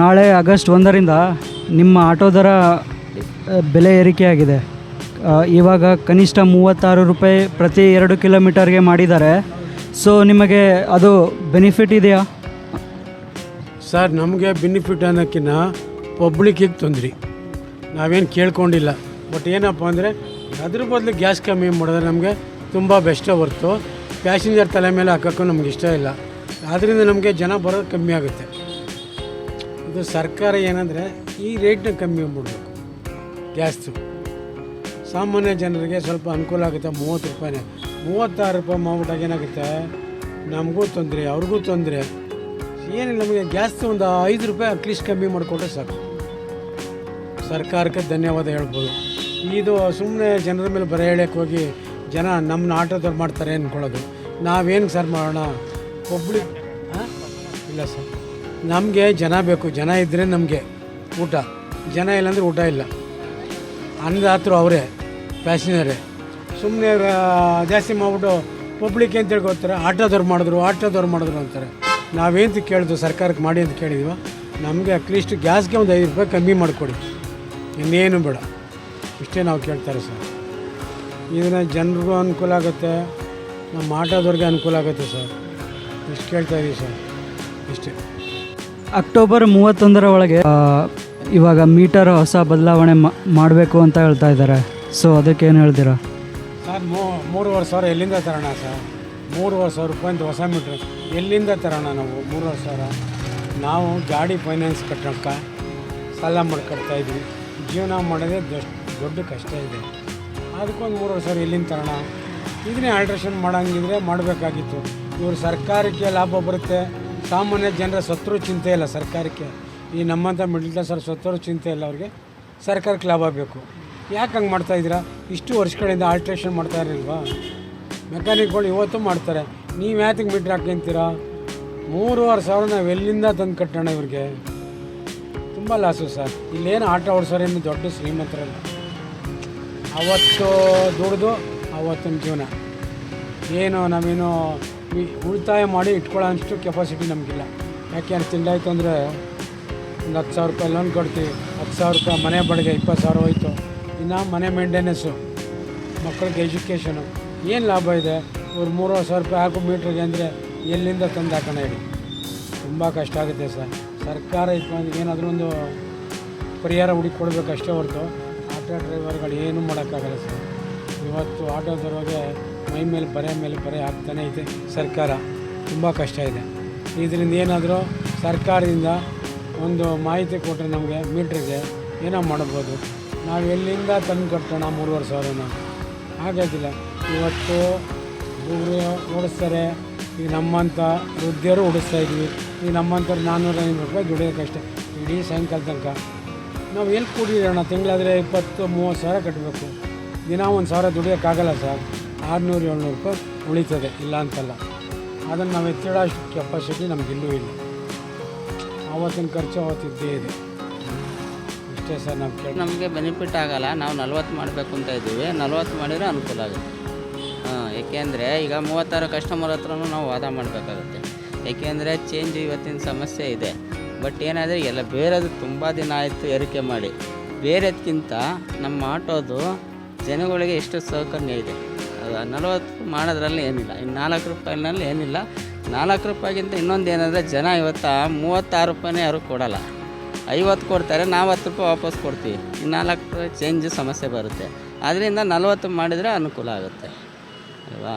ನಾಳೆ ಆಗಸ್ಟ್ ಒಂದರಿಂದ ನಿಮ್ಮ ಆಟೋ ದರ ಬೆಲೆ ಏರಿಕೆಯಾಗಿದೆ. ಇವಾಗ ಕನಿಷ್ಠ ಮೂವತ್ತಾರು ರೂಪಾಯಿ ಪ್ರತಿ ಎರಡು ಕಿಲೋಮೀಟರ್ಗೆ ಮಾಡಿದ್ದಾರೆ. ಸೊ ನಿಮಗೆ ಅದು ಬೆನಿಫಿಟ್ ಇದೆಯಾ? ಸರ್ ನಮಗೆ ಬೆನಿಫಿಟ್ ಅನ್ನೋಕ್ಕಿಂತ ಪಬ್ಲಿಕ್ಕಿಗೆ ತೊಂದರೆ. ನಾವೇನು ಕೇಳ್ಕೊಂಡಿಲ್ಲ. ಬಟ್ ಏನಪ್ಪ ಅಂದರೆ, ಅದ್ರ ಬದಲು ಗ್ಯಾಸ್ ಕಮ್ಮಿ ಮಾಡಿದ್ರೆ ನಮಗೆ ತುಂಬ ಬೆಸ್ಟೇ ಹೊರ್ತು. ಪ್ಯಾಸೆಂಜರ್ ತಲೆ ಮೇಲೆ ಹಾಕೋಕ್ಕೂ ನಮ್ಗೆ ಇಷ್ಟ ಇಲ್ಲ. ಆದ್ದರಿಂದ ನಮಗೆ ಜನ ಬರೋದು ಕಮ್ಮಿ ಆಗುತ್ತೆ. ಇದು ಸರ್ಕಾರ ಏನಂದರೆ ಈ ರೇಟ್ನ ಕಮ್ಮಿ ಮಾಡಬೇಕು. ಗ್ಯಾಸ್ದು ಸಾಮಾನ್ಯ ಜನರಿಗೆ ಸ್ವಲ್ಪ ಅನುಕೂಲ ಆಗುತ್ತೆ, ಮೂವತ್ತು ರೂಪಾಯಿನೇ. ಮೂವತ್ತಾರು ರೂಪಾಯಿ ಮಾಡ್ಬಿಟ್ಟಾಗ ಏನಾಗುತ್ತೆ? ನಮಗೂ ತೊಂದರೆ, ಅವ್ರಿಗೂ ತೊಂದರೆ. ಏನಿಲ್ಲ, ನಮಗೆ ಗ್ಯಾಸ್ ಒಂದು ಐದು ರೂಪಾಯಿ ಅಟ್ಲೀಸ್ಟ್ ಕಮ್ಮಿ ಮಾಡಿಕೊಟ್ರೆ ಸಾಕು. ಸರ್ಕಾರಕ್ಕೆ ಧನ್ಯವಾದ ಹೇಳ್ಬೋದು. ಇದು ಸುಮ್ಮನೆ ಜನರ ಮೇಲೆ ಬರ ಹೇಳಕ್ಕೆ ಹೋಗಿ ಜನ ನಮ್ಮನ್ನ ಆಟೋದವ್ರು ಮಾಡ್ತಾರೆ ಅಂದ್ಕೊಳ್ಳೋದು. ನಾವೇನು ಸರ್ ಮಾಡೋಣ? ಪಬ್ಲಿಕ್ ಇಲ್ಲ ಸರ್. ನಮಗೆ ಜನ ಬೇಕು, ಜನ ಇದ್ದರೆ ನಮಗೆ ಊಟ. ಜನ ಇಲ್ಲಾಂದರೆ ಊಟ ಇಲ್ಲ. ಅನ್ನದಾತರು ಅವರೇ ಪ್ಯಾಸೆಂಜರೇ ಸುಮ್ಮನೆ ಜಾಸ್ತಿ ಮಾಡಿಬಿಟ್ಟು ಪಬ್ಲಿಕ್ ಅಂತ ಹೇಳ್ಕೊತಾರೆ ಆಟೋದವ್ರು ಮಾಡಿದ್ರು ಆಟೋದವ್ರು ಮಾಡಿದ್ರು ಅಂತಾರೆ. ನಾವೇಂತ ಕೇಳಿದ್ವು ಸರ್ಕಾರಕ್ಕೆ ಮಾಡಿ ಅಂತ ಕೇಳಿದ್ವ? ನಮಗೆ ಅಟ್ಲೀಸ್ಟ್ ಗ್ಯಾಸ್ಗೆ ಒಂದು ಐದು ರೂಪಾಯಿ ಕಮ್ಮಿ ಮಾಡಿಕೊಡಿ. ಇನ್ನೇನು ಬೇಡ. ಇಷ್ಟೇ ನಾವು ಕೇಳ್ತಾರೆ ಸರ್. ಇದನ್ನ ಜನರಿಗೂ ಅನುಕೂಲ ಆಗುತ್ತೆ. ನಮ್ಮ ಆಟೋದವ್ರಿಗೆ ಅನುಕೂಲ ಆಗುತ್ತೆ ಸರ್. ಇಷ್ಟು ಕೇಳ್ತಾ ಇದ್ದೀವಿ ಸರ್. ಇಷ್ಟೇ. ಅಕ್ಟೋಬರ್ ಮೂವತ್ತೊಂದರ ಒಳಗೆ ಇವಾಗ ಮೀಟರ್ ಹೊಸ ಬದಲಾವಣೆ ಮಾಡಬೇಕು ಅಂತ ಹೇಳ್ತಾ ಇದ್ದಾರೆ. ಸೊ ಅದಕ್ಕೆ ಏನು ಹೇಳ್ತೀರಾ? ಸರ್ ಮೂರುವರೆ ಸಾವಿರ ಎಲ್ಲಿಂದ ತರೋಣ ಸರ್? ಮೂರುವರೆ ಸಾವಿರ ಅಂತ ಹೊಸ ಮೀಟ್ರ್. ಎಲ್ಲಿಂದ ತರೋಣ ನಾವು ಮೂರುವರೆ ಸಾವಿರ? ನಾವು ಗಾಡಿ ಫೈನಾನ್ಸ್ ಕಟ್ಟೋಕ್ಕ ಸಾಲ ಮಾಡ್ಕೊಡ್ತಾ ಇದ್ವಿ ಜೀವನ ಮಾಡೋದೇ ದೊಡ್ಡ ಕಷ್ಟ ಇದೆ. ಅದಕ್ಕೊಂದು ಮೂರುವರೆ ಸಾವಿರ ಎಲ್ಲಿಂದ ತರೋಣ? ಇದನ್ನೇ ಆಲ್ಟ್ರೇಷನ್ ಮಾಡೋಂಗಿದ್ರೆ ಮಾಡಬೇಕಾಗಿತ್ತು. ಇವರು ಸರ್ಕಾರಕ್ಕೆ ಲಾಭ ಬರುತ್ತೆ. ಸಾಮಾನ್ಯ ಜನರ ಸತ್ರು ಚಿಂತೆ ಇಲ್ಲ ಸರ್ಕಾರಕ್ಕೆ. ಈ ನಮ್ಮಂಥ ಮಿಡ್ಲ್ ಕ್ಲಾಸರ್ ಸತ್ತರು ಚಿಂತೆ ಇಲ್ಲ ಅವ್ರಿಗೆ. ಸರ್ಕಾರಕ್ಕೆ ಲಾಭ ಬೇಕು. ಯಾಕೆ ಹಂಗೆ ಮಾಡ್ತಾ ಇದ್ದೀರಾ? ಇಷ್ಟು ವರ್ಷಗಳಿಂದ ಆಲ್ಟ್ರೇಷನ್ ಮಾಡ್ತಾ ಇರಲಿಲ್ವಾ? ಮೆಕ್ಯಾನಿಕ್ಗಳು ಇವತ್ತು ಮಾಡ್ತಾರೆ. ನೀವು ಯಾತಿಗೆ ಮೀಟ್ರ್ ಹಾಕ್ಯಂತೀರಾ ಮೂರುವರೆ ಸಾವಿರ ನಾವು ಎಲ್ಲಿಂದ ತಂದು ಕಟ್ಟೋಣ ಇವ್ರಿಗೆ? ತುಂಬ ಲಾಸು ಸರ್. ಇಲ್ಲೇನು ಆಟ ಓಡಿಸೋರೇನು ದೊಡ್ಡ ಶ್ರೀಮಂತರಲ್ಲ. ಅವತ್ತು ದುಡ್ದು ಅವತ್ತಿನ ಜೀವನ. ಏನು ನಾವೇನು ಉಳಿತಾಯ ಮಾಡಿ ಇಟ್ಕೊಳ್ಳೋ ಅಷ್ಟು ಕೆಪಾಸಿಟಿ ನಮಗಿಲ್ಲ. ಯಾಕೆ ಅಂತ ತಿಂಡಾಯ್ತು ಅಂದರೆ ಒಂದು ಹತ್ತು ಸಾವಿರ ರೂಪಾಯಿ ಲೋನ್ ಕೊಡ್ತೀವಿ. ಹತ್ತು ಸಾವಿರ ರೂಪಾಯಿ ಮನೆ ಬಾಡಿಗೆ ಇಪ್ಪತ್ತು ಸಾವಿರ ಹೋಯ್ತು. ಇನ್ನು ಮನೆ ಮೇಂಟೆನೆನ್ಸು ಮಕ್ಕಳಿಗೆ ಎಜುಕೇಷನು ಏನು ಲಾಭ ಇದೆ? ಇವ್ರು ಮೂರುವರೆ ಸಾವಿರ ರೂಪಾಯಿ ಹಾಕು ಮೀಟ್ರಿಗೆ ಅಂದರೆ ಎಲ್ಲಿಂದ ತಂದು ಹಾಕೋಣ ಹೇಳಿ. ತುಂಬ ಕಷ್ಟ ಆಗುತ್ತೆ ಸರ್. ಸರ್ಕಾರ ಇದಕ್ಕೆ ಏನಾದರೂ ಒಂದು ಪರಿಹಾರ ಹುಡುಕಿ ಕೊಡಬೇಕಷ್ಟೇ ಹೊರತು. ಆಟೋ ಡ್ರೈವರ್ಗಳು ಏನೂ ಮಾಡೋಕ್ಕಾಗಲ್ಲ ಸರ್. ಇವತ್ತು ಆಟೋದವ್ರಿಗೆ ಮೈ ಮೇಲೆ ಬರೆ ಮೇಲೆ ಬರೆ ಆಗ್ತಾನೆ ಇದೆ ಸರ್ಕಾರ. ತುಂಬ ಕಷ್ಟ ಇದೆ. ಇದರಿಂದ ಏನಾದರೂ ಸರ್ಕಾರದಿಂದ ಒಂದು ಮಾಹಿತಿ ಕೊಟ್ಟರೆ ನಮಗೆ ಮೀಟ್ರಿಗೆ ಏನೋ ಮಾಡ್ಬೋದು. ನಾವು ಎಲ್ಲಿಂದ ತಂದು ಕಟ್ಟೋಣ ಮೂರುವರೆ ಸಾವಿರನ? ಹಾಗಾಗಿಲ್ಲ. ಇವತ್ತು ಹುಡುಗರು ಓಡಿಸ್ತಾರೆ. ಈಗ ನಮ್ಮಂಥ ವೃದ್ಧಿಯರು ಓಡಿಸ್ತಾ ಇದ್ವಿ. ಈಗ ನಮ್ಮಂಥವ್ರು ನಾನ್ನೂರ ಐನೂರು ರೂಪಾಯಿ ದುಡಿಯೋಕ್ಕಷ್ಟೇ ಇಡೀ ಸಾಯಂಕಾಲ ತನಕ. ನಾವು ಎಲ್ಲಿ ಕೂಡಿರೋಣ? ತಿಂಗಳಾದರೆ ಇಪ್ಪತ್ತು, ಮೂವತ್ತು ಸಾವಿರ ಕಟ್ಟಬೇಕು ದಿನ ಒಂದು ಸಾವಿರ ದುಡಿಯೋಕ್ಕಾಗಲ್ಲ ಸರ್. ಆರುನೂರು, ಏಳ್ನೂರು ರೂಪಾಯಿ ಉಳಿತದೆ, ಇಲ್ಲ ಅಂತಲ್ಲ. ಅದನ್ನು ನಾವು ಎತ್ತಿಡೋ ಅಷ್ಟು ಕೆಪಾಸಿಟಿ ನಮಗಿಲ್ಲೂ ಇಲ್ಲ. ಆವತ್ತಿನ ಖರ್ಚು ಅವತ್ತಿದ್ದೇ ಇದೆ. ಇಷ್ಟೇ ಸರ್ ಕೇಳಿ ನಮಗೆ ಬೆನಿಫಿಟ್ ಆಗಲ್ಲ, ನಾವು ನಲ್ವತ್ತು ಮಾಡಬೇಕು ಅಂತ ಇದ್ದೀವಿ. ನಲ್ವತ್ತು ಮಾಡಿದರೆ ಅನುಕೂಲ ಆಗುತ್ತೆ. ಹಾಂ, ಏಕೆಂದರೆ ಈಗ ಮೂವತ್ತಾರು ಕಸ್ಟಮರ್ ಹತ್ರನೂ ನಾವು ವಾದ ಮಾಡಬೇಕಾಗುತ್ತೆ. ಏಕೆಂದರೆ ಚೇಂಜ್ ಇವತ್ತಿನ ಸಮಸ್ಯೆ ಇದೆ. ಬಟ್ ಏನಾದರೆ ಎಲ್ಲ ಬೇರೆದು ತುಂಬ ದಿನ ಆಯಿತು, ಏರಿಕೆ ಮಾಡಿ. ಬೇರೆದಕ್ಕಿಂತ ನಮ್ಮ ಆಟೋದು ಜನಗಳಿಗೆ ಎಷ್ಟು ಸೌಕರ್ಯ ಇದೆ. ನಲವತ್ತು ಮಾಡೋದ್ರಲ್ಲಿ ಏನಿಲ್ಲ. ಇನ್ನು ನಾಲ್ಕು ರೂಪಾಯಿನಲ್ಲಿ ಏನಿಲ್ಲ. ನಾಲ್ಕು ರೂಪಾಯಿಗಿಂತ ಇನ್ನೊಂದು ಏನಂದರೆ ಜನ ಇವತ್ತು ಮೂವತ್ತಾರು ರೂಪಾಯಿನೇ ಯಾರು ಕೊಡೋಲ್ಲ. ಐವತ್ತು ಕೊಡ್ತಾರೆ, ನಾವು ರೂಪಾಯಿ ವಾಪಸ್ ಕೊಡ್ತೀವಿ. ಇನ್ನು ನಾಲ್ಕು ರೂಪಾಯಿ ಚೇಂಜ್ ಸಮಸ್ಯೆ ಬರುತ್ತೆ. ಅದರಿಂದ ನಲವತ್ತು ಮಾಡಿದರೆ ಅನುಕೂಲ ಆಗುತ್ತೆ. ಅಲ್ವಾ?